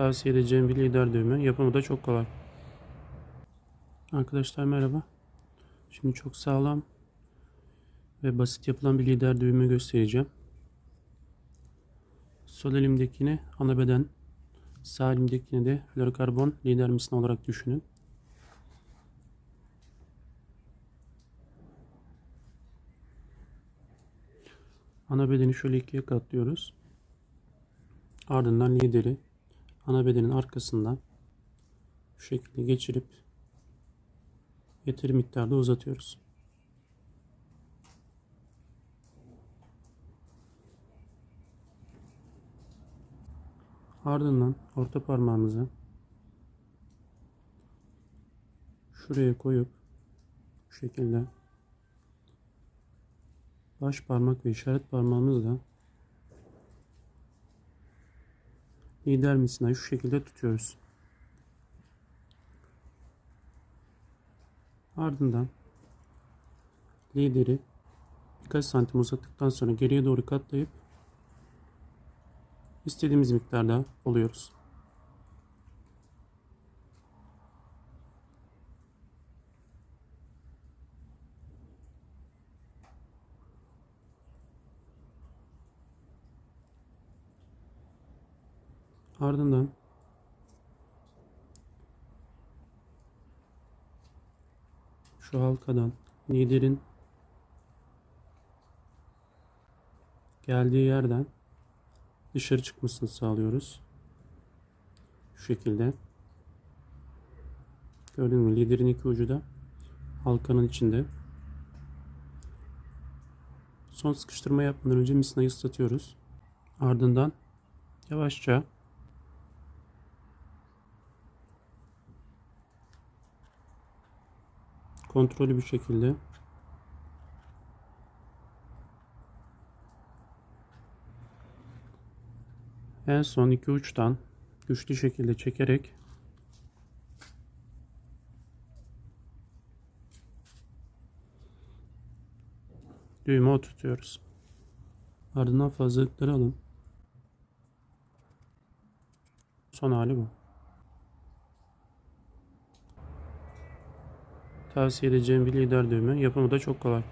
Tavsiye edeceğim bir lider düğümü. Yapımı da çok kolay. Arkadaşlar merhaba. Şimdi çok sağlam ve basit yapılan bir lider düğümü göstereceğim. Sol elimdekini ana beden, sağ elimdekini de florokarbon lider misina olarak düşünün. Ana bedeni şöyle ikiye katlıyoruz. Ardından lideri ana bedenin arkasından şu şekilde geçirip yeteri miktarda uzatıyoruz. Ardından orta parmağımızı şuraya koyup şu şekilde baş parmak ve işaret parmağımızla lider misinayı şu şekilde tutuyoruz. Ardından lideri birkaç santim uzattıktan sonra geriye doğru katlayıp istediğimiz miktarda oluyoruz. Ardından şu halkadan liderin geldiği yerden dışarı çıkmasını sağlıyoruz. Şu şekilde. Gördün mü? Liderin iki ucu da halkanın içinde. Son sıkıştırma yapmadan önce misinayı ıslatıyoruz. Ardından yavaşça kontrollü bir şekilde en son iki uçtan güçlü şekilde çekerek düğme oturtuyoruz. Ardından fazlalıkları alın. Son hali bu. Tavsiye edeceğim bir lider düğümü. Yapımı da çok kolay.